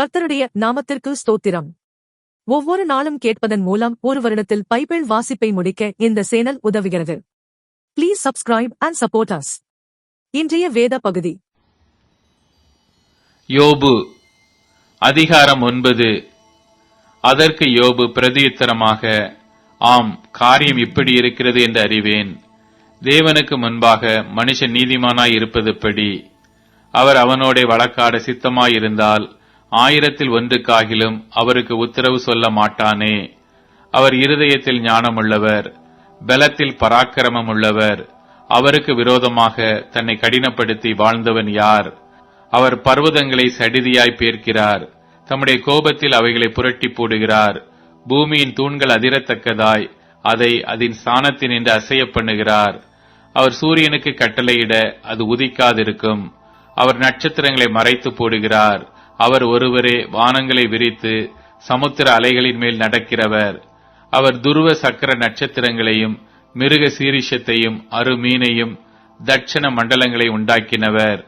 கர்த்தருடைய நாமத்திற்கு ஸ்தோத்திரம். ஒவ்வொரு நாளும் கேட்பதன் மூலம் ஒரு வருடத்தில் பைபிள் வாசிப்பை முடிக்க இந்த சேனல் உதவுகிறது. Please subscribe and support us இன்றைய வேத பகுதி. யோபு அதிகாரம் ஒன்பது. அதற்கு யோபு பிரதியுத்தரமாக ஆம் காரியம் இப்படி இருக்கிறது என்று அறிவேன். தேவனுக்கு முன்பாக மனுஷன் நீதிமானாய் இருப்பது படி அவர் அவனோட வழக்காட சித்தமாயிருந்தால் இருந்தால் ஆயிரத்தில் ஒன்றுக்காகிலும் அவருக்கு உத்தரவு சொல்ல மாட்டானே. அவர் இருதயத்தில் ஞானமுள்ளவர் பலத்தில் பராக்கிரமம் உள்ளவர் அவருக்கு விரோதமாக தன்னை கடினப்படுத்தி வாழ்ந்தவன் யார்? அவர் பர்வதங்களை சடிதியாய் பேர்க்கிறார். தம்முடைய கோபத்தில் அவைகளை புரட்டி போடுகிறார். பூமியின் தூண்கள் அதிரத்தக்கதாய் அதை அதன் ஸ்தானத்தினின்று அசைய பண்ணுகிறார். அவர் சூரியனுக்கு கட்டளையிட அது உதிக்காதிருக்கும். அவர் நட்சத்திரங்களை மறைத்து போடுகிறார். அவர் ஒருவரே வானங்களை விரித்து சமுத்திர அலைகளின் மேல் நடக்கிறவர். அவர் துருவ சக்கர நட்சத்திரங்களையும் மிருக சீரிஷத்தையும் அருமீனையும் தட்சண மண்டலங்களை உண்டாக்கினவர்.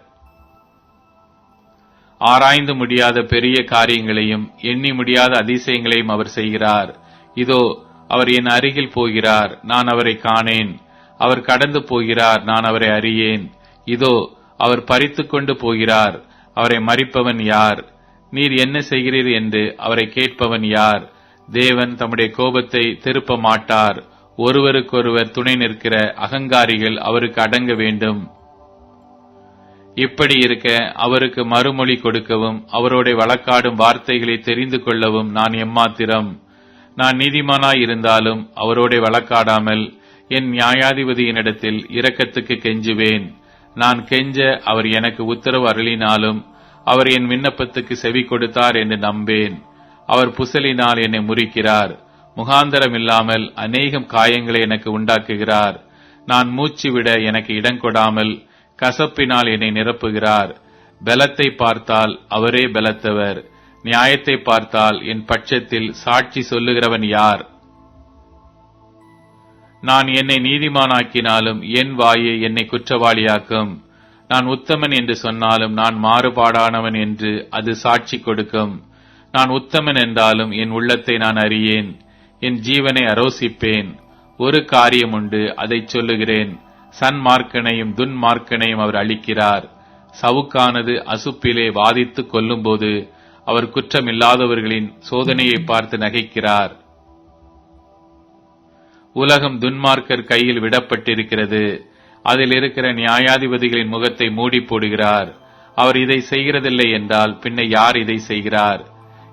ஆராய்ந்து முடியாத பெரிய காரியங்களையும் எண்ணி முடியாத அதிசயங்களையும் அவர் செய்கிறார். இதோ அவர் என் அருகில் போகிறார் நான் அவரை காணேன். அவர் கடந்து போகிறார் நான் அவரை அறியேன். இதோ அவர் பறித்து கொண்டு போகிறார். அவரை மறிப்பவன் யார்? நீர் என்ன செய்கிறீர் என்று அவரை கேட்பவன் யார்? தேவன் தம்முடைய கோபத்தை திருப்ப மாட்டார் ஒருவருக்கொருவர் துணை நிற்கிற அகங்காரிகள் அவருக்கு அடங்க வேண்டும். இப்படி இருக்க அவருக்கு மறுமொழி கொடுக்கவும் அவரோட வழக்காடும் வார்த்தைகளை தெரிந்து கொள்ளவும் நான் எம்மாத்திரம். நான் நீதிமானாய் இருந்தாலும் அவரோட வழக்காடாமல் என் நியாயாதிபதியினிடத்தில் இரக்கத்துக்கு கெஞ்சுவேன். நான் கெஞ்ச அவர் எனக்கு உத்தரவு அருளினாலும் அவர் என் விண்ணப்பத்துக்கு செவி கொடுத்தார் என்று நம்பேன். அவர் புசலினால் என்னை முறிக்கிறார். முகாந்தரம் இல்லாமல் அநேகம் காயங்களை எனக்கு உண்டாக்குகிறார். நான் மூச்சு விட எனக்கு இடம் கொடாமல் கசப்பினால் என்னை நிரப்புகிறார். பலத்தை பார்த்தால் அவரே பலத்தவர். நியாயத்தை பார்த்தால் என் பட்சத்தில் சாட்சி சொல்லுகிறவன் யார்? நான் என்னை நீதிமானாக்கினாலும் என் வாயை என்னை குற்றவாளியாக்கும். நான் உத்தமன் என்று சொன்னாலும் நான் மாறுபாடானவன் என்று அது சாட்சி கொடுக்கும். நான் உத்தமன் என்றாலும் என் உள்ளத்தை நான் அறியேன். என் ஜீவனை அரோசிப்பேன். ஒரு காரியம் உண்டு அதை சொல்லுகிறேன். சன்மார்க்கனையும் துன்மார்க்கனையும் அவர் அளிக்கிறார் சவுக்கானது அசுப்பிலே வாதித்து கொல்லும்போது அவர் குற்றமில்லாதவர்களின் சோதனையை பார்த்து நகைக்கிறார். உலகம் துன்மார்க்கர் கையில் விடப்பட்டிருக்கிறது. அதில் இருக்கிற நியாயாதிபதிகளின் முகத்தை மூடி போடுகிறார். அவர் இதை செய்கிறதில்லை என்றால் பின்ன யார் இதை செய்கிறார்?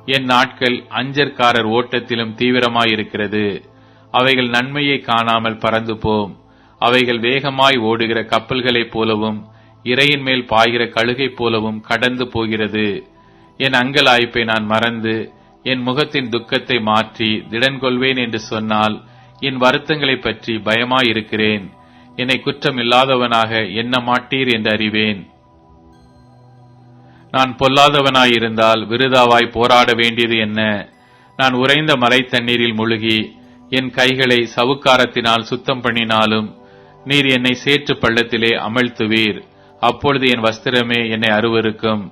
என் நாட்கள் அஞ்சற்காரர் ஓட்டத்திலும் தீவிரமாயிருக்கிறது. அவைகள் நன்மையை காணாமல் பறந்து போம் அவைகள் வேகமாய் ஓடுகிற கப்பல்களைப் போலவும் இறையின் மேல் பாய்கிற கழுகை போலவும் கடந்து போகிறது. என் அங்கலாய்ப்பை நான் மறந்து என் முகத்தின் துக்கத்தை மாற்றி திடன் கொள்வேன் என்று சொன்னால் என் வருத்தங்களைப் பற்றி பயமாயிருக்கிறேன். என்னை குற்றம் இல்லாதவனாக எண்ண மாட்டீர் என்று அறிவேன். நான் பொல்லாதவனாயிருந்தால் விருதாவாய் போராட வேண்டியது என்ன? நான் உறைந்த மலை தண்ணீரில் முழுகி என் கைகளை சவுக்காரத்தினால் சுத்தம் பண்ணினாலும் நீர் என்னை சேற்று பள்ளத்திலே அமழ்த்துவீர். அப்பொழுது என் வஸ்திரமே என்னை அருவருக்கும்.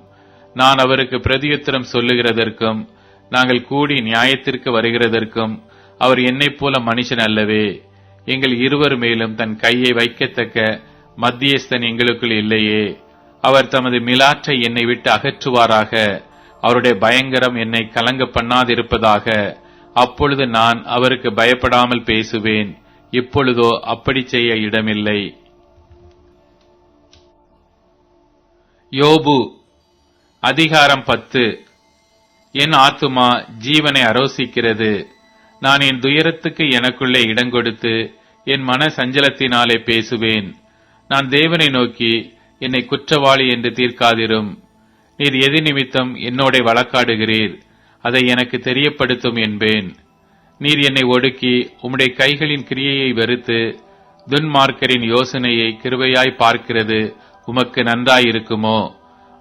நான் அவருக்கு பிரதியுத்தரம் சொல்லுகிறதற்கும் நாங்கள் கூடி நியாயத்திற்கு வருகிறதற்கும் அவர் என்னைப் போல மனுஷன் அல்லவே. எங்கள் இருவர் மேலும் தன் கையை வைக்கத்தக்க மத்தியஸ்தன் எங்களுக்குள் இல்லையே. அவர் தமது மிலாற்றை என்னை விட்டு அகற்றுவாராக. அவருடைய பயங்கரம் என்னை கலங்க பண்ணாதிருப்பதாக. அப்பொழுது நான் அவருக்கு பயப்படாமல் பேசுவேன். இப்பொழுதோ அப்படி செய்ய இடமில்லை. யோபு அதிகாரம் பத்து. என் ஆத்துமா ஜீவனை அரோசிக்கிறது. நான் என் துயரத்துக்கு எனக்குள்ளே இடம் கொடுத்து என் மன சஞ்சலத்தினாலே பேசுவேன். நான் தேவனை நோக்கி என்னை குற்றவாளி என்று தீர்க்காதிரும். நீர் எது நிமித்தம் என்னோட வழக்காடுகிறீர். அதை எனக்கு தெரியப்படுத்தும் என்பேன். நீர் என்னை ஒடுக்கி உம்முடைய கைகளின் கிரியையை வெறுத்து துன்மார்க்கரின் யோசனையை கிருவையாய் பார்க்கிறது உமக்கு நன்றாயிருக்குமோ?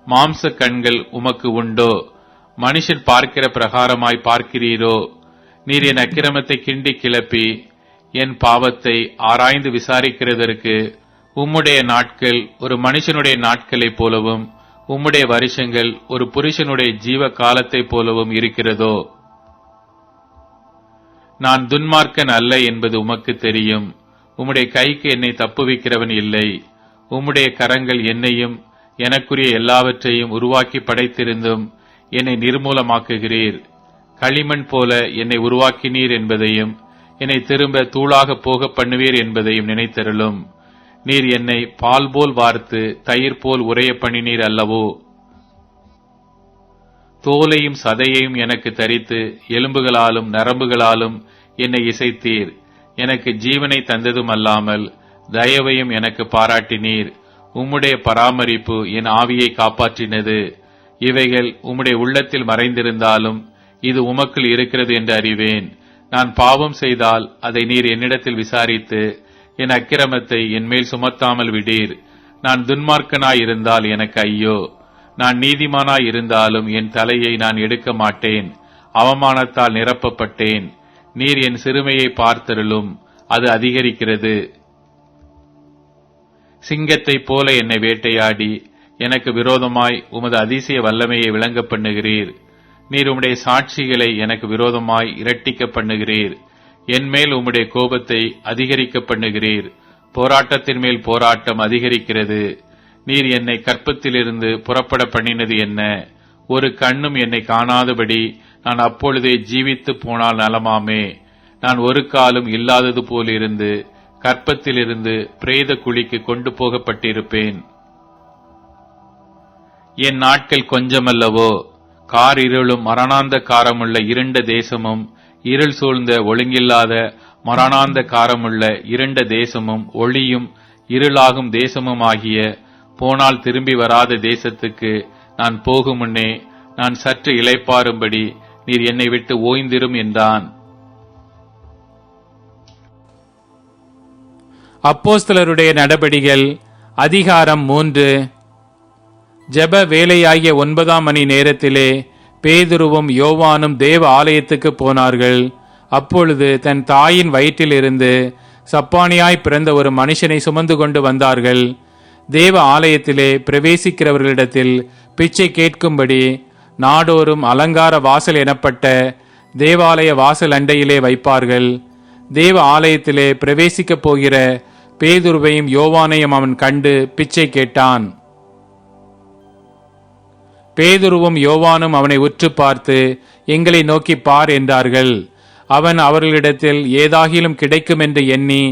மாம்ச கண்கள் உமக்கு உண்டோ? மனுஷன் பார்க்கிற பிரகாரமாய் பார்க்கிறீரோ? நீர் என் அக்கிரமத்தை கிண்டி கிளப்பி என் பாவத்தை ஆராய்ந்து விசாரிக்கிறதற்கு உம்முடைய நாட்கள் ஒரு மனுஷனுடைய நாட்களைப் போலவும் உம்முடைய வருஷங்கள் ஒரு புருஷனுடைய ஜீவ காலத்தைப் போலவும் இருக்கிறதோ? நான் துன்மார்க்கன் அல்ல என்பது உமக்கு தெரியும். உம்முடைய கைக்கு என்னை தப்புவிக்கிறவன் இல்லை. உம்முடைய கரங்கள் என்னையும் எனக்குரிய எல்லாவற்றையும் உருவாக்கி படைத்திருந்தும் என்னை நிர்மூலமாக்குகிறீர். களிமண் போல என்னை உருவாக்கினீர் என்பதையும் என்னை திரும்ப தூளாக போக பண்ணுவீர் என்பதையும் நினைத்தருளும். நீர் என்னை பால் போல் வார்த்து தயிர் போல் உரைய பண்ணினீர் அல்லவோ? தோலையும் சதையையும் எனக்கு தரித்து எலும்புகளாலும் நரம்புகளாலும் என்னை இசைத்தீர். எனக்கு ஜீவனை தந்ததும் அல்லாமல் தயவையும் எனக்கு பாராட்டினீர். உம்முடைய பராமரிப்பு என் ஆவியை காப்பாற்றினது. இவைகள் உம்முடைய உள்ளத்தில் மறைந்திருந்தாலும் இது உமக்குள் இருக்கிறது என்று அறிவேன். நான் பாவம் செய்தால் அதை நீர் என்னிடத்தில் விசாரித்து என் அக்கிரமத்தை என் மேல் சுமத்தாமல் விடீர். நான் துன்மார்க்கனாயிருந்தால் எனக்கு ஐயோ. நான் நீதிமானாய் இருந்தாலும் என் தலையை நான் எடுக்க மாட்டேன். அவமானத்தால் நிரப்பப்பட்டேன். நீர் என் சிறுமையை பார்த்தருளும். அது அதிகரிக்கிறது. சிங்கத்தைப் போல என்னை வேட்டையாடி எனக்கு விரோதமாய் உமது அதிசய வல்லமையை விளங்க பண்ணுகிறீர். நீர் உம்முடைய சாட்சிகளை எனக்கு விரோதமாய் இரட்டிக்க பண்ணுகிறீர் என் மேல் உம்முடைய கோபத்தை அதிகரிக்க பண்ணுகிறீர் போராட்டத்தின் மேல் போராட்டம் அதிகரிக்கிறது. நீர் என்னை கற்பத்திலிருந்து புறப்பட பண்ணினது என்ன? ஒரு கண்ணும் என்னை காணாதபடி நான் அப்பொழுதே ஜீவித்து போனால் நலமாமே. நான் ஒரு காலும் இல்லாதது போலிருந்து கற்பத்திலிருந்து பிரேத குழிக்கு கொண்டு போகப்பட்டிருப்பேன். என் நாட்கள் கொஞ்சமல்லவோ? கார் இருளும் மரணாந்த காரமுள்ள இருண்ட தேசமும் இருள் சூழ்ந்த ஒழுங்கில்லாத மரணாந்த காரமுள்ள இருண்ட தேசமும் ஒளியும் இருளாகும் தேசமும் ஆகிய போனால் திரும்பி வராத தேசத்துக்கு நான் போகும் முன்னே நான் சற்று இழைப்பாரும்படி நீர் என்னை விட்டு ஓய்ந்திரும் என்றான். அப்போஸ்தலருடைய நடபடிகள் அதிகாரம் மூன்று ஜெப வேலையாகிய ஒன்பதாம் மணி நேரத்திலே பேதுருவும் யோவானும் தேவ ஆலயத்துக்கு போனார்கள். அப்பொழுது தன் தாயின் வயிற்றிலிருந்து சப்பானியாய் பிறந்த ஒரு மனுஷனை சுமந்து கொண்டு வந்தார்கள். தேவ ஆலயத்திலே பிரவேசிக்கிறவர்களிடத்தில் பிச்சை கேட்கும்படி நாடோறும் அலங்கார வாசல் எனப்பட்ட தேவாலய வாசல் அண்டையிலே வைப்பார்கள். தேவ ஆலயத்திலே பிரவேசிக்கப் போகிற பேதுருவையும் யோவானையும் அவன் கண்டு பிச்சை கேட்டான். பேதுருவும் யோவானும் அவனை உற்று பார்த்து எங்களை நோக்கி பார் என்றார்கள். அவன் அவர்களிடத்தில் ஏதாகிலும் கிடைக்கும் என்று எண்ணி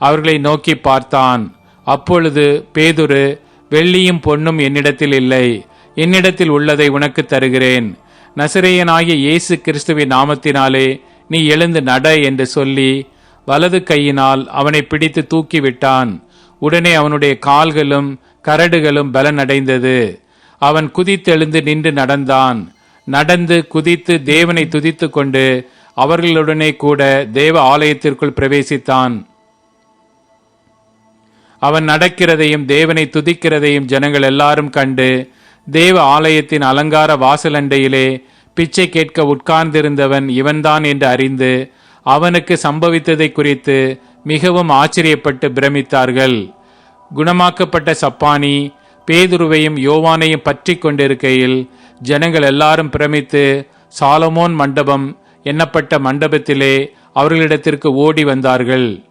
அவர்களை நோக்கி பார்த்தான். அப்பொழுது பேதுரு வெள்ளியும் பொன்னும் என்னிடத்தில் இல்லை. என்னிடத்தில் உள்ளதை உனக்கு தருகிறேன். நசிரேயனாகிய இயேசு கிறிஸ்துவின் நாமத்தினாலே நீ எழுந்து நட என்று சொல்லி வலது கையினால் அவனை பிடித்து தூக்கிவிட்டான். உடனே அவனுடைய கால்களும் கரடுகளும் பலனடைந்தது. அவன் குதித்தெழுந்து நின்று நடந்தான். நடந்து குதித்து தேவனை துதித்து கொண்டு அவர்களுடனே கூட தேவ ஆலயத்திற்குள் பிரவேசித்தான். அவன் நடக்கிறதையும் தேவனை துதிக்கிறதையும் ஜனங்கள் எல்லாரும் கண்டு தேவ ஆலயத்தின் அலங்கார வாசலண்டையிலே பிச்சை கேட்க உட்கார்ந்திருந்தவன் இவன்தான் என்று அறிந்து அவனுக்கு சம்பவித்ததை குறித்து மிகவும் ஆச்சரியப்பட்டு பிரமித்தார்கள். குணமாக்கப்பட்ட சப்பானி பேதுருவையும் யோவானையும் பற்றி கொண்டிருக்கையில் ஜனங்கள் எல்லாரும் பிரமித்து சாலமோன் மண்டபம் எண்ணப்பட்ட மண்டபத்திலே அவர்களிடத்திற்கு ஓடி வந்தார்கள்.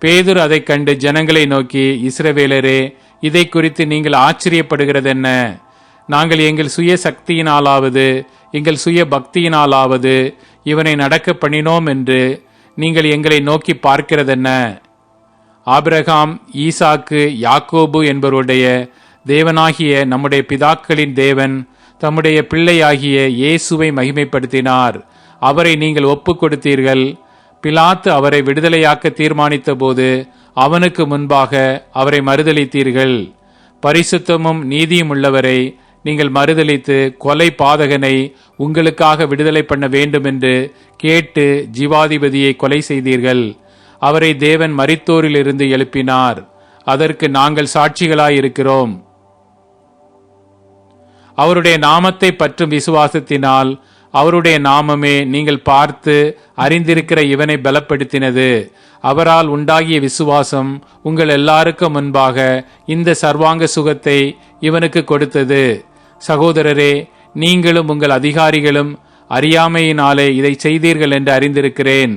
பேதுரு அதைக் கண்டு ஜனங்களை நோக்கி இஸ்ரவேலரே இதை குறித்து நீங்கள் ஆச்சரியப்படுகிறதென்ன? நாங்கள் எங்கள் சுய சக்தியினாலாவது எங்கள் சுய பக்தியினாலாவது இவனை நடக்க பண்ணினோம் என்று நீங்கள் எங்களை நோக்கி பார்க்கிறதென்ன? ஆபிரகாம் ஈசாக்கு யாக்கோபு என்பவருடைய தேவனாகிய நம்முடைய பிதாக்களின் தேவன் தம்முடைய பிள்ளையாகிய இயேசுவை மகிமைப்படுத்தினார். அவரை நீங்கள் ஒப்பு கொடுத்தீர்கள் பிலாத்து அவரை விடுதலையாக்க தீர்மானித்த போது அவனுக்கு முன்பாக அவரை மறுதளித்தீர்கள் பரிசுத்தமும் நீதியும் உள்ளவரை நீங்கள் மறுதளித்து கொலை பாதகனை உங்களுக்காக விடுதலை பண்ண வேண்டும் என்று கேட்டு ஜீவாதிபதியை கொலை செய்தீர்கள். அவரை தேவன் மரித்தோரிலிருந்து எழுப்பினார். அதற்கு நாங்கள் சாட்சிகளாயிருக்கிறோம். அவருடைய நாமத்தை பற்றும் விசுவாசத்தினால் அவருடைய நாமமே நீங்கள் பார்த்து அறிந்திருக்கிற இவனை பலப்படுத்தினது. அவரால் உண்டாகிய விசுவாசம் உங்கள் எல்லாருக்கும் முன்பாக இந்த சர்வாங்க சுகத்தை இவனுக்கு கொடுத்தது. சகோதரரே நீங்களும் உங்கள் அதிகாரிகளும் அறியாமையினாலே இதை செய்தீர்கள் என்று அறிந்திருக்கிறேன்.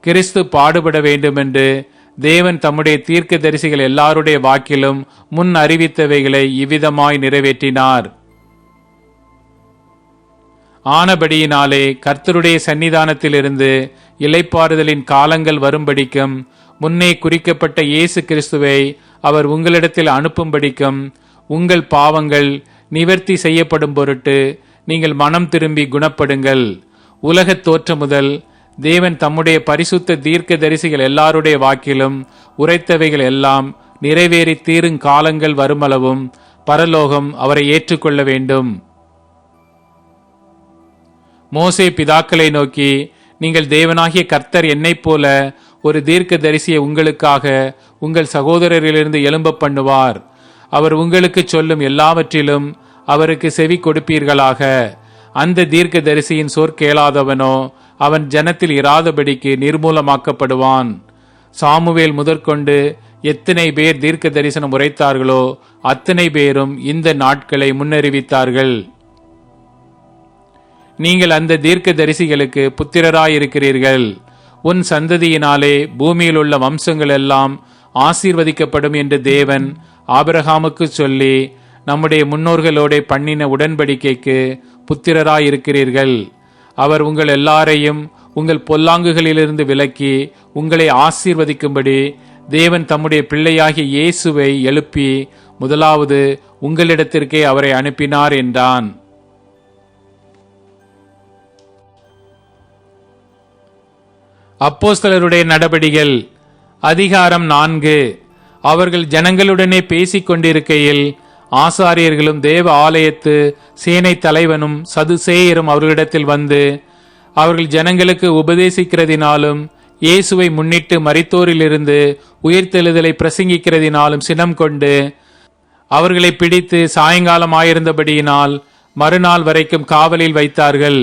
கிறிஸ்து பாடுபட வேண்டுமென்று தேவன் தம்முடைய தீர்க்க தரிசிகள் எல்லாருடைய வாக்கிலும் முன் அறிவித்தவைகளை இவ்விதமாய் நிறைவேற்றினார். ஆனபடியினாலே கர்த்தருடைய சன்னிதானத்திலிருந்து இலைப்பாறுதலின் காலங்கள் வரும்படிக்கும் முன்னே குறிக்கப்பட்ட இயேசு கிறிஸ்துவை அவர் உங்களிடத்தில் அனுப்பும்படிக்கும் உங்கள் பாவங்கள் நிவர்த்தி செய்யப்படும் பொருட்டு நீங்கள் மனம் திரும்பி குணப்படுங்கள். உலகத் தோற்றம் முதல் தேவன் தம்முடைய பரிசுத்த தீர்க்க தரிசிகள் எல்லாருடைய வாக்கிலும் உரைத்தவைகள் எல்லாம் நிறைவேறி தீரும் காலங்கள் வருமளவும் பரலோகம் அவரை ஏற்றுக்கொள்ள வேண்டும். மோசே பிதாக்களை நோக்கி நீங்கள் தேவனாகிய கர்த்தர் என்னைப் போல ஒரு தீர்க்க தரிசியை உங்களுக்காக உங்கள் சகோதரரிலிருந்து எழும்ப பண்ணுவார். அவர் உங்களுக்கு சொல்லும் எல்லாவற்றிலும் அவருக்கு செவி கொடுப்பீர்களாக. அந்த தீர்க்க தரிசியின் சொற்கேளாதவனோ அவன் ஜனத்தில் இராதபடிக்கு நிர்மூலமாக்கப்படுவான். சாமுவேல் முதற்கொண்டு எத்தனை பேர் தீர்க்க தரிசனம் உரைத்தார்களோ அத்தனை பேரும் இந்த நாட்களை முன்னறிவித்தார்கள். நீங்கள் அந்த தீர்க்க தரிசிகளுக்கு புத்திரராயிருக்கிறீர்கள். உன் சந்ததியினாலே பூமியில் உள்ள வம்சங்கள் எல்லாம் ஆசீர்வதிக்கப்படும் என்று தேவன் ஆபிரகாமுக்கு சொல்லி நம்முடைய முன்னோர்களோட பண்ணின உடன்படிக்கைக்கு புத்திரராயிருக்கிறீர்கள். அவர் உங்கள் எல்லாரையும் உங்கள் பொல்லாங்குகளிலிருந்து விலக்கி உங்களை ஆசீர்வதிக்கும்படி தேவன் தம்முடைய பிள்ளையாகிய இயேசுவை எழுப்பி முதலாவது உங்களிடத்திற்கே அவரை அனுப்பினார் என்றான். அப்போஸ்தலருடைய நடபடிகள் அதிகாரம் நான்கு. அவர்கள் ஜனங்களுடனே பேசிக் கொண்டிருக்கையில் ஆசாரியர்களும் தேவ ஆலயத்து சேனை தலைவனும் சதுசேயரும் அவர்களிடத்தில் வந்து அவர்கள் ஜனங்களுக்கு உபதேசிக்கிறதினாலும் இயேசுவை முன்னிட்டு மரித்தோரிலிருந்து உயிர்த்தெழுதலை பிரசங்கிக்கிறதினாலும் சினம் கொண்டு அவர்களை பிடித்து சாயங்காலம் ஆயிருந்தபடியினால் மறுநாள் வரைக்கும் காவலில் வைத்தார்கள்.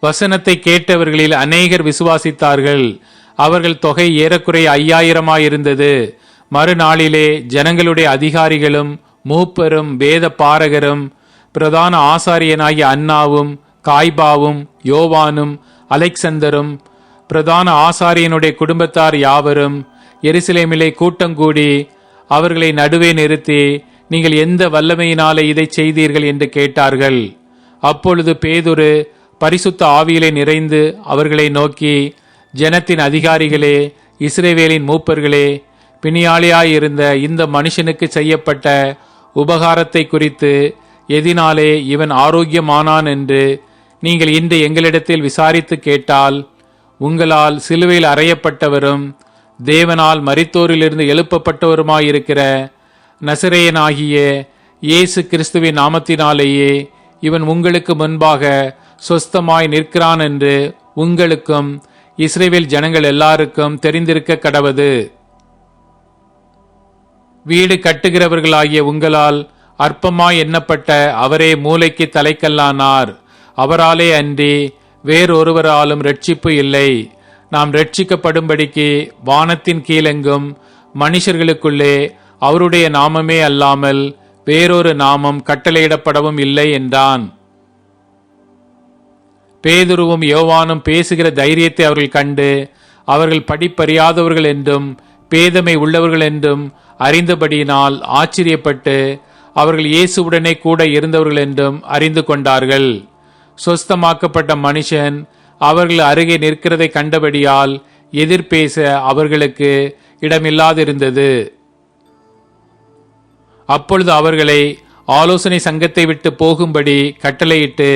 வசனத்தை கேட்டவர்களில் அநேகர் விசுவாசித்தார்கள். அவர்கள் தொகை ஏறக்குறைய ஐயாயிரமாயிருந்தது. மறுநாளிலே ஜனங்களுடைய அதிகாரிகளும் மூப்பரும் வேத பாரகரும் பிரதான ஆசாரியனாகிய அன்னாவும் காய்பாவும் யோவானும் அலெக்சந்தரும் பிரதான ஆசாரியனுடைய குடும்பத்தார் யாவரும் எருசலேமிலே கூட்டங்கூடி அவர்களை நடுவே நிறுத்தி நீங்கள் எந்த வல்லமையினாலே இதை செய்தீர்கள் என்று கேட்டார்கள். அப்பொழுது பேதுரு பரிசுத்த ஆவியிலே நிறைந்து அவர்களை நோக்கி ஜனத்தின் அதிகாரிகளே இஸ்ரேவேலின் மூப்பர்களே பிணியாளியாயிருந்த இந்த மனுஷனுக்கு செய்யப்பட்ட உபகாரத்தை குறித்து எதினாலே இவன் ஆரோக்கியமானான் என்று நீங்கள் இன்று எங்களிடத்தில் விசாரித்து கேட்டால் உங்களால் சிலுவையில் அறையப்பட்டவரும் தேவனால் மரித்தோரிலிருந்து எழுப்பப்பட்டவருமாயிருக்கிற நசிரேயனாகிய இயேசு கிறிஸ்துவின் நாமத்தினாலேயே இவன் உங்களுக்கு முன்பாக சொஸ்தமாய் நிற்கிறான் என்று உங்களுக்கும் இஸ்ரேவேல் ஜனங்கள் எல்லாருக்கும் தெரிந்திருக்க கடவது. வீடு கட்டுகிறவர்களாகிய உங்களால் அற்பமாய் எண்ணப்பட்ட அவரே மூளைக்கு தலைக்கல்லானார். அவராலே அன்றி வேறொருவராலும் ரட்சிப்பு இல்லை. நாம் ரட்சிக்கப்படும்படிக்கு வானத்தின் கீழெங்கும் மனுஷர்களுக்குள்ளே அவருடைய நாமமே அல்லாமல் வேறொரு நாமம் கட்டளையிடப்படவும் இல்லை என்றான். பேதுருவும் யோவானும் பேசுகிற தைரியத்தை அவர்கள் கண்டு அவர்கள் படிப்பறியாதவர்கள் என்றும் பேதமை உள்ளவர்கள் என்றும் அறிந்தபடியினால் ஆச்சரியப்பட்டு அவர்கள் இயேசுவுடனே கூட இருந்தவர்கள் என்றும் அறிந்து கொண்டார்கள். சொஸ்தமாக்கப்பட்ட மனுஷன் அவர்கள் அருகே நிற்கிறதை கண்டபடியால் எதிர்பேச அவர்களுக்கு இடமில்லாதிருந்தது. அப்பொழுது அவர்களை ஆலோசனை சங்கத்தை விட்டு போகும்படி கட்டளையிட்டு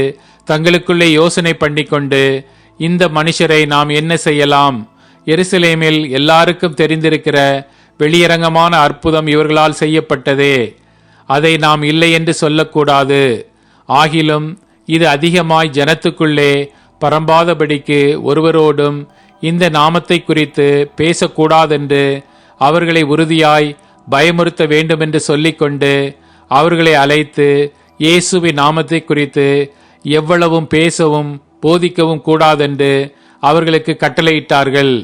தங்களுக்குள்ளே யோசனை பண்ணிக்கொண்டு இந்த மனுஷரை நாம் என்ன செய்யலாம்? எருசலேமில் எல்லாருக்கும் தெரிந்திருக்கிற வெளியரங்கமான அற்புதம் இவர்களால் செய்யப்பட்டது. அதை நாம் இல்லை என்று சொல்லக்கூடாது. ஆகிலும் இது அதிகமாய் ஜனத்துக்குள்ளே பரம்பாதபடிக்கு ஒருவரோடும் இந்த நாமத்தை குறித்து பேசக்கூடாதென்று அவர்களை உறுதியாய் பயமுறுத்த வேண்டுமென்று சொல்லிக்கொண்டு அவர்களை அழைத்து இயேசுவின் நாமத்தை குறித்து எவ்வளவும் பேசவும் போதிக்கவும் கூடாதென்று அவர்களுக்கு கட்டளையிட்டார்கள்.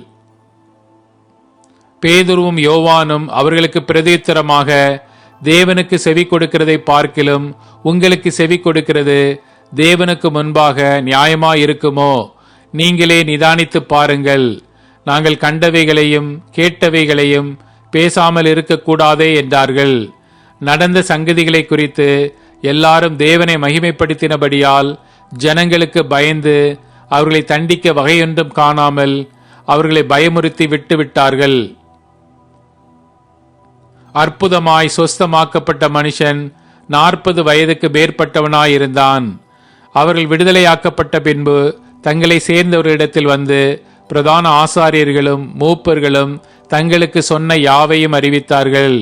பேதுருவும் யோவானும் அவர்களுக்கு பிரதித்திரமாக தேவனுக்கு செவி கொடுக்கிறதை பார்க்கிலும் உங்களுக்கு செவி கொடுக்கிறது தேவனுக்கு முன்பாக நியாயமாயிருக்குமோ? நீங்களே நிதானித்து பாருங்கள். நாங்கள் கண்டவைகளையும் கேட்டவைகளையும் பேசாமல் இருக்கக்கூடாதே என்றார்கள். நடந்த சங்கதிகளை குறித்து எல்லாரும் தேவனை மகிமைப்படுத்தினபடியால் ஜனங்களுக்கு பயந்து அவர்களை தண்டிக்க வகையொன்றும் காணாமல் அவர்களை பயமுறுத்தி விட்டுவிட்டார்கள். அற்புதமாய் சொஸ்தமாக்கப்பட்ட மனுஷன் நாற்பது வயதுக்கு மேற்பட்டவனாயிருந்தான். அவர்கள் விடுதலையாக்கப்பட்ட பின்பு தங்களை சேர்ந்தவர்களிடத்தில் வந்து பிரதான ஆசாரியர்களும் மூப்பர்களும் தங்களுக்கு சொன்ன யாவையும் அறிவித்தார்கள்.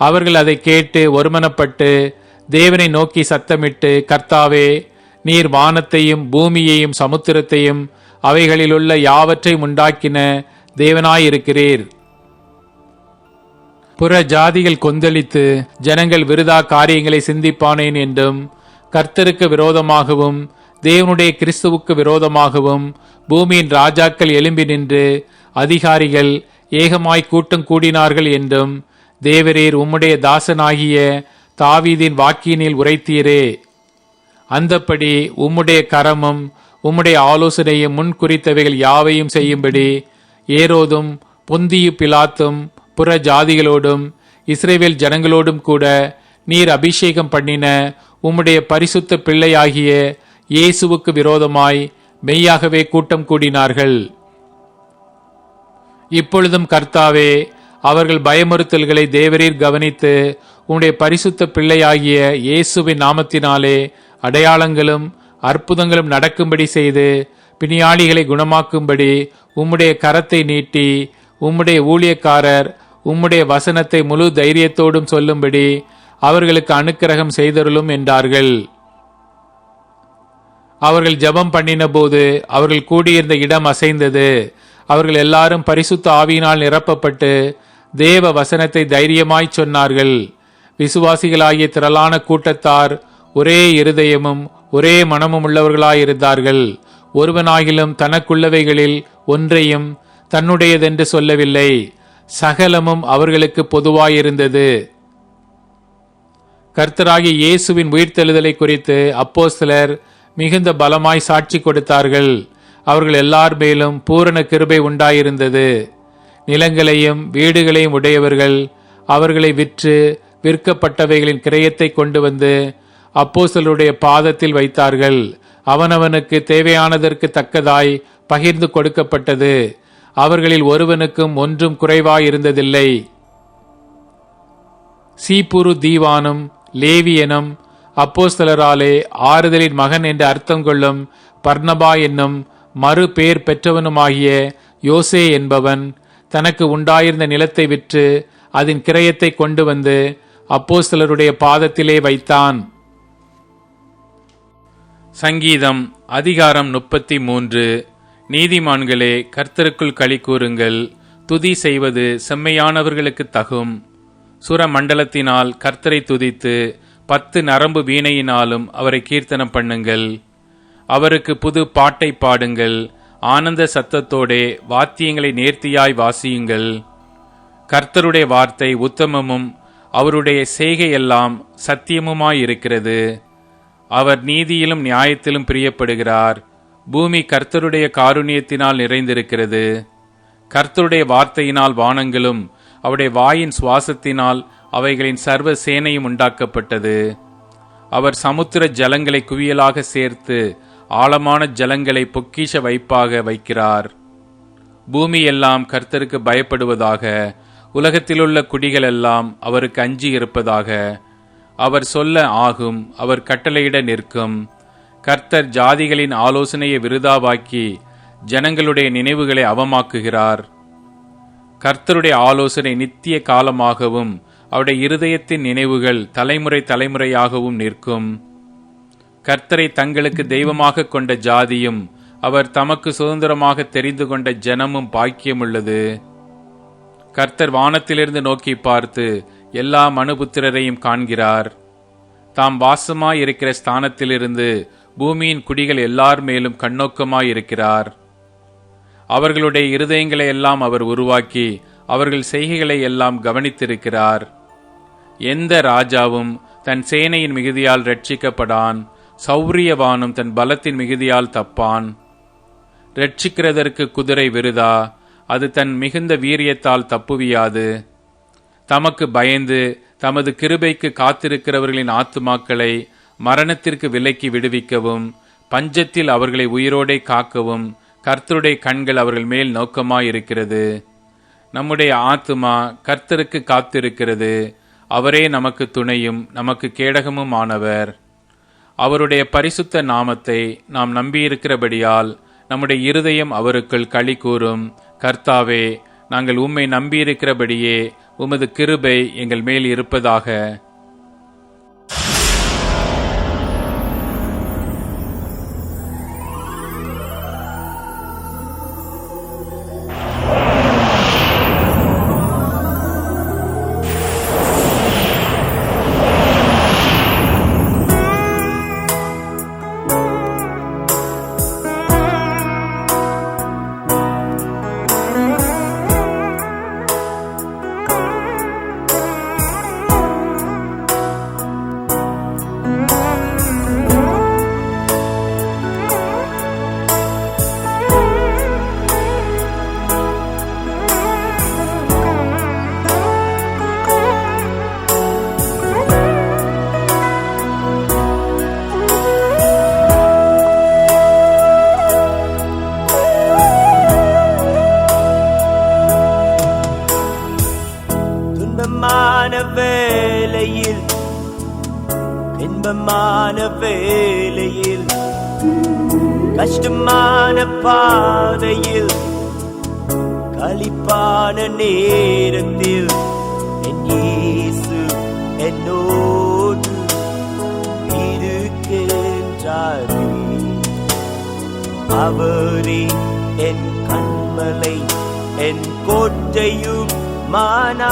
அவர்கள் அதை கேட்டு ஒருமனப்பட்டு தேவனை நோக்கி சத்தமிட்டு கர்த்தாவே நீர் வானத்தையும் பூமியையும் சமுத்திரத்தையும் அவைகளிலுள்ள யாவற்றையும் உண்டாக்கின தேவனாயிருக்கிறீர். புற ஜாதிகள் கொந்தளித்து ஜனங்கள் விருதா காரியங்களை சிந்திப்பானேன் என்றும் கர்த்தருக்கு விரோதமாகவும் தேவனுடைய கிறிஸ்துவுக்கு விரோதமாகவும் பூமியின் ராஜாக்கள் எழும்பி நின்று அதிகாரிகள் ஏகமாய் கூட்டம் கூடினார்கள் என்றும் தேவரீர் உம்முடைய தாசனாகிய தாவீதின் வாக்கியனில் உரைத்தீரே. அந்தப்படி உம்முடைய கரமும் உம்முடைய ஆலோசனையும் முன் குறித்தவைகள் யாவையும் செய்யும்படி ஏரோதும் பொந்தியு பிலாத்தும் புற ஜாதிகளோடும் இஸ்ரேவேல் ஜனங்களோடும் கூட நீர் அபிஷேகம் பண்ணின உம்முடைய பரிசுத்த பிள்ளையாகிய இயேசுவுக்கு விரோதமாய் மெய்யாகவே கூட்டம் கூடினார்கள். இப்பொழுதும் கர்த்தாவே அவர்கள் பயமுறுத்தல்களை தேவரீர் கவனித்து உம்முடைய பரிசுத்த பிள்ளையாகிய இயேசுவின் நாமத்தினாலே அடையாளங்களும் அற்புதங்களும் நடக்கும்படி செய்து பிணியாளிகளை குணமாக்கும்படி உம்முடைய கரத்தை நீட்டி உம்முடைய ஊழியக்காரர் உம்முடைய வசனத்தை முழு தைரியத்தோடும் சொல்லும்படி அவர்களுக்கு அனுக்கிரகம் செய்தருளும் என்றார்கள். அவர்கள் ஜெபம் பண்ணின போது அவர்கள் கூடியிருந்த இடம் அசைந்தது. அவர்கள் எல்லாரும் பரிசுத்த ஆவியினால் நிரப்பப்பட்டு தேவ வசனத்தை தைரியமாய் சொன்னார்கள். விசுவாசிகளாகிய திரளான கூட்டத்தார் ஒரே இருதயமும் ஒரே மனமும் உள்ளவர்களாயிருந்தார்கள். ஒருவனாகிலும் தனக்குள்ளவைகளில் ஒன்றையும் தன்னுடையதென்று சொல்லவில்லை. சகலமும் அவர்களுக்கு பொதுவாயிருந்தது. கர்த்தராகிய இயேசுவின் உயிர்த்தெழுதலை குறித்து அப்போஸ்தலர் மிகுந்த பலமாய் சாட்சி கொடுத்தார்கள். அவர்கள் எல்லார் மேலும் பூரண கிருபை உண்டாயிருந்தது. நிலங்களையும் வீடுகளையும் உடையவர்கள் அவர்களை விற்று விற்கப்பட்டவைகளின் கிரயத்தை கொண்டு வந்து அப்போசலருடைய பாதத்தில் வைத்தார்கள். அவனவனுக்கு தேவையானதற்கு தக்கதாய் பகிர்ந்து கொடுக்கப்பட்டது. அவர்களில் ஒருவனுக்கும் ஒன்றும் குறைவாயிருந்ததில்லை. சீப்புரு தீவானும் லேவியனும் அப்போஸ்தலராலே ஆறுதலின் மகன் என்று அர்த்தம் கொள்ளும் பர்ணபா என்னும் மறு பேர் பெற்றவனுமாகிய யோசே என்பவன் தனக்கு உண்டாயிருந்த நிலத்தை விற்று அதன் கிரயத்தை கொண்டு வந்து அப்போஸ்தலருடைய பாதத்திலே வைத்தான். சங்கீதம் அதிகாரம் முப்பத்தி மூன்று. நீதிமான்களே கர்த்தருக்குள் களி கூறுங்கள். துதி செய்வது செம்மையானவர்களுக்கு தகும். சுர மண்டலத்தினால் கர்த்தரை துதித்து பத்து நரம்பு வீணையினாலும் அவரை கீர்த்தனம் பண்ணுங்கள். அவருக்கு புது பாட்டை பாடுங்கள். ஆனந்த சத்தத்தோடே வாத்தியங்களை நேர்த்தியாய் வாசியுங்கள். கர்த்தருடைய வார்த்தை உத்தமமும் அவருடைய செய்கையெல்லாம் சத்தியமுமாயிருக்கிறது. அவர் நீதியிலும் நியாயத்திலும் பிரியப்படுகிறார். பூமி கர்த்தருடைய காருண்யத்தினால் நிறைந்திருக்கிறது. கர்த்தருடைய வார்த்தையினால் வானங்களும் அவருடைய வாயின் சுவாசத்தினால் அவைகளின் சர்வ சேனையும் உண்டாக்கப்பட்டது. அவர் சமுத்திர ஜலங்களை குவியலாக சேர்த்து ஆழமான ஜலங்களை பொக்கிஷ வைப்பாக வைக்கிறார். பூமி எல்லாம் கர்த்தருக்கு பயப்படுவதாக உலகத்திலுள்ள குடிகள் எல்லாம் அவருக்கு அஞ்சி இருப்பதாக அவர் சொல்ல ஆகும் அவர் கட்டளையிட நிற்கும். கர்த்தர் ஜாதிகளின் ஆலோசனையை விருதாவாக்கி ஜனங்களுடைய நினைவுகளை அவமாக்குகிறார். கர்த்தருடைய ஆலோசனை நித்திய காலமாகவும் அவருடைய இருதயத்தின் நினைவுகள் தலைமுறை தலைமுறையாகவும் நிற்கும். கர்த்தரை தங்களுக்கு தெய்வமாக கொண்ட ஜாதியும் அவர் தமக்கு சுதந்திரமாக தெரிந்து கொண்ட ஜனமும் பாக்கியமுள்ளது. கர்த்தர் வானத்திலிருந்து நோக்கி பார்த்து எல்லா மனுபுத்திரரையும் காண்கிறார். தாம் வாசமாயிருக்கிற ஸ்தானத்திலிருந்து பூமியின் குடிகள் எல்லார் மேலும் கண்ணோக்கமாயிருக்கிறார். அவர்களுடைய இருதயங்களை எல்லாம் அவர் உருவாக்கி அவர்கள் செய்கைகளை எல்லாம் கவனித்திருக்கிறார். எந்த ராஜாவும் தன் சேனையின் மிகுதியால் ரட்சிக்கப்படான் சௌரியவானும் தன் பலத்தின் மிகுதியால் தப்பான். ரட்சிக்கிறதற்கு குதிரை விருதா அது தன் மிகுந்த வீரியத்தால் தப்புவியாது. தமக்கு பயந்து தமது கிருபைக்கு காத்திருக்கிறவர்களின் ஆத்துமாக்களை மரணத்திற்கு விலக்கி விடுவிக்கவும் பஞ்சத்தில் அவர்களை உயிரோடே காக்கவும் கர்த்தருடைய கண்கள் அவர்கள் மேல் நோக்கமாயிருக்கிறது. நம்முடைய ஆத்துமா கர்த்தருக்கு காத்திருக்கிறது. அவரே நமக்கு துணையும் நமக்கு கேடகமும் ஆனவர் அவருடைய பரிசுத்த நாமத்தை நாம் நம்பியிருக்கிறபடியால் நம்முடைய இருதயம் அவருக்குள் களி கூறும். கர்த்தாவே நாங்கள் உம்மை நம்பியிருக்கிறபடியே உமது கிருபை எங்கள் மேல் இருப்பதாக. மானா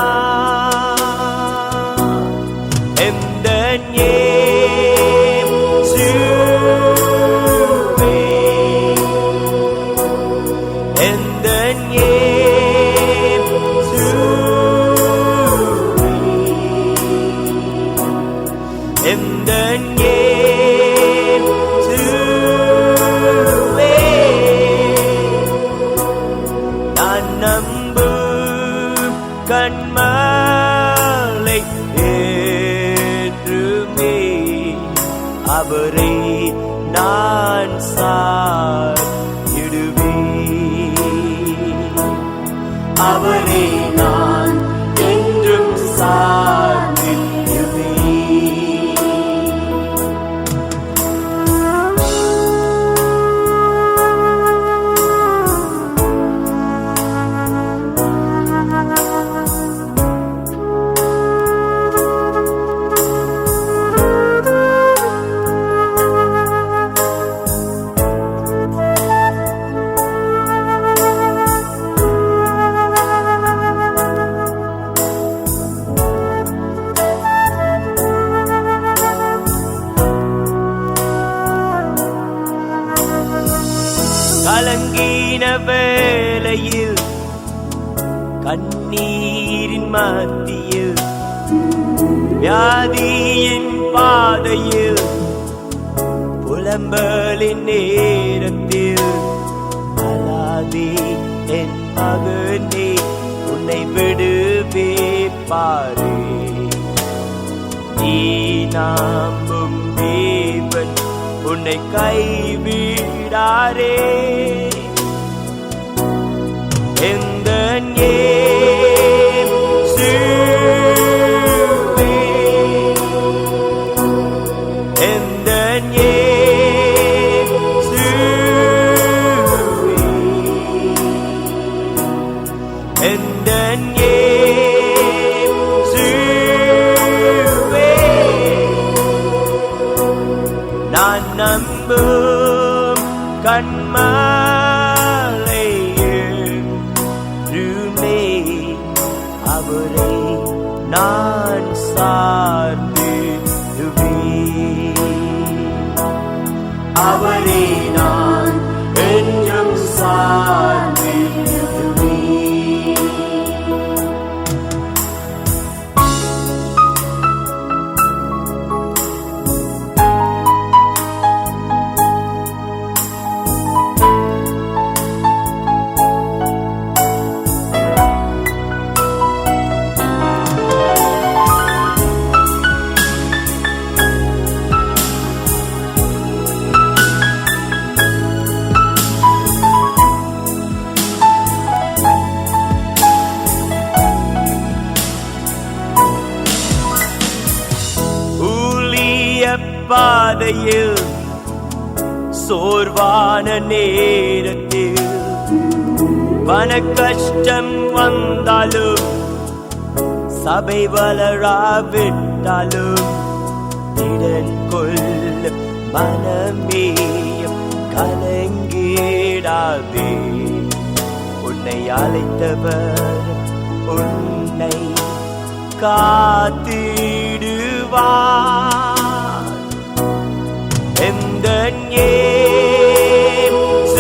என் மகனே உன்னை விடுவே பாரு. நீ நாமும் தேவன் உன்னை கைவிடாரே. எந்த ஏ நேரத்தில் மன கஷ்டம் வந்தாலும் சபை வளராவிட்டாலும் திடன் கொள் மனமேயம் கலங்கிடாதே. உன்னை அழைத்தவர் உன்னை காத்திடுவார். எந்த ஏ